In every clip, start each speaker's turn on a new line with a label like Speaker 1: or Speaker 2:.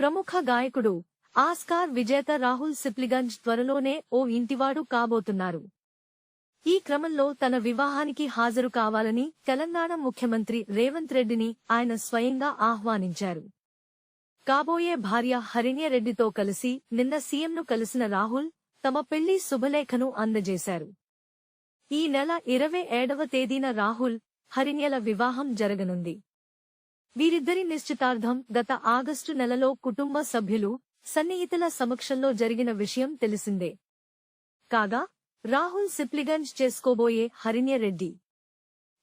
Speaker 1: ప్రముఖ గాయకుడు ఆస్కార్ విజేత రాహుల్ సిప్లిగంజ్ త్వరలోనే ఓ ఇంటివాడు కాబోతున్నారు. ఈ క్రమంలో తన వివాహానికి హాజరు కావాలని తెలంగాణ ముఖ్యమంత్రి రేవంత్ రెడ్డిని ఆయన స్వయంగా ఆహ్వానించారు. కాబోయే భార్య హరిణ్యరెడ్డితో కలిసి నిన్న సీఎంను కలిసిన రాహుల్ తమ పెళ్ళి శుభలేఖను అందజేశారు. ఈ నెల ఇరవై ఏడవ తేదీన రాహుల్ హరిణ్యల వివాహం జరగనుంది. వీరిద్దరి నిశ్చితార్థం గత ఆగస్టు నెలలో కుటుంబ సభ్యులు సన్నిహితుల సమక్షంలో జరిగిన విషయం తెలిసిందే. కాగా రాహుల్ సిప్లిగంజ్ చేసుకోబోయే హరిణ్యరెడ్డి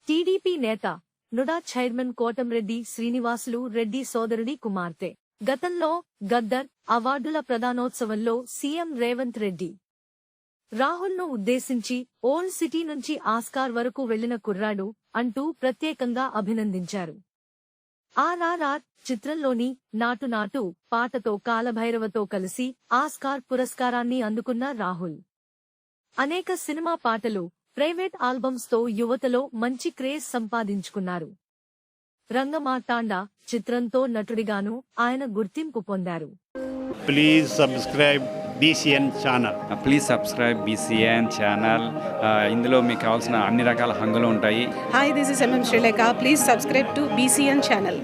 Speaker 1: టీడీపీ నేత నుడా చైర్మన్ కోటంరెడ్డి శ్రీనివాసులు రెడ్డి సోదరుడి కుమార్తె. గతంలో గద్దర్ అవార్డుల ప్రధానోత్సవంలో సీఎం రేవంత్ రెడ్డి. రాహుల్ను ఉద్దేశించి ఓల్డ్ సిటీ నుంచి ఆస్కార్ వరకు వెళ్ళిన కుర్రాడు అంటూ ప్రత్యేకంగా అభినందించారు. ఆర్ఆర్ఆర్ చిత్రంలోని నాటు నాటు పాటతో కాలభైరవతో కలిసి ఆస్కార్ పురస్కారాన్ని అందుకున్న రాహుల్. అనేక సినిమా పాటలు ప్రైవేట్ ఆల్బమ్స్తో యువతలో మంచి క్రేజ్ సంపాదించుకున్నారు. రంగమార్తాండ చిత్రంతో నటుడిగాను ఆయన గుర్తింపు పొందారు.
Speaker 2: Please subscribe BCN channel
Speaker 3: please subscribe BCN channel ఇందులో మీకు కావాల్సిన అన్ని రకాల హంగులు ఉంటాయి.
Speaker 4: This is MM Sri Lanka. Please subscribe to BCN channel.